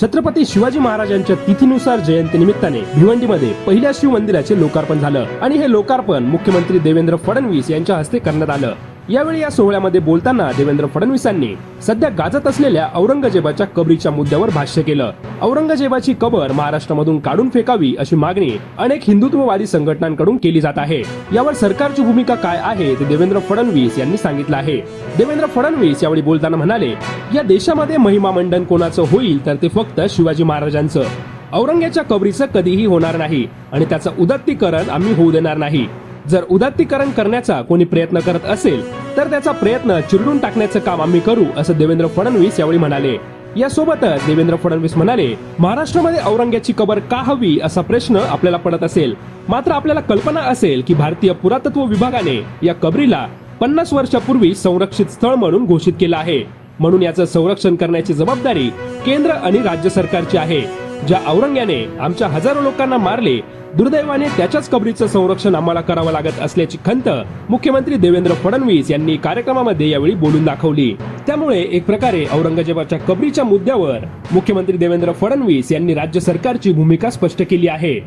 छत्रपती शिवाजी महाराजांच्या तिथीनुसार जयंती निमित्ताने भिवंडीमध्ये पहिल्या शिव मंदिराचे लोकार्पण झालं. आणि हे लोकार्पण मुख्यमंत्री देवेंद्र फडणवीस यांच्या हस्ते करण्यात आलं. यावेळी या सोहळ्यामध्ये बोलताना देवेंद्र फडणवीसांनी सध्या गाजत असलेल्या औरंगजेबाच्या कबरीच्या मुद्द्यावर भाष्य केलं. औरंगजेबाची कबर महाराष्ट्रामधून काढून फेकावी अशी मागणी अनेक हिंदुत्ववादी संघटनांकडून केली जात आहे. यावर सरकारची भूमिका काय आहे ते देवेंद्र फडणवीस यांनी सांगितलं आहे. देवेंद्र फडणवीस यावेळी बोलताना म्हणाले या देशामध्ये महिमा मंडन कोणाचं होईल तर ते फक्त शिवाजी महाराजांचं. औरंग्याच्या कबरीचं कधीही होणार नाही आणि त्याचं उदत्तीकरण आम्ही होऊ देणार नाही. जर उदात्तीकरण करण्याचा कोणी प्रयत्न करत असेल तर त्याचा प्रयत्न चिरडून टाकण्याचं काम आम्ही करू असं देवेंद्र फडणवीस यावेळी म्हणाले. यासोबतच देवेंद्र फडणवीस म्हणाले महाराष्ट्रामध्ये औरंग्याची कबर का हवी? असा प्रश्न आपल्याला पडत असेल. मात्र आपल्याला कल्पना असेल की भारतीय पुरातत्व विभागाने या कबरीला पन्नास वर्षापूर्वी संरक्षित स्थळ म्हणून घोषित केलं आहे. म्हणून याचं संरक्षण करण्याची जबाबदारी केंद्र आणि राज्य सरकारची आहे ज्या औरंग्याने आमच्या हजारो लोकांना मारले दुर्दैवाने त्याच्याच कबरीचं संरक्षण आम्हाला करावं लागत असल्याची खंत मुख्यमंत्री देवेंद्र फडणवीस यांनी कार्यक्रमामध्ये यावेळी बोलून दाखवली. त्यामुळे एक प्रकारे औरंगजेबाच्या कबरीच्या मुद्द्यावर मुख्यमंत्री देवेंद्र फडणवीस यांनी राज्य सरकारची भूमिका स्पष्ट केली आहे.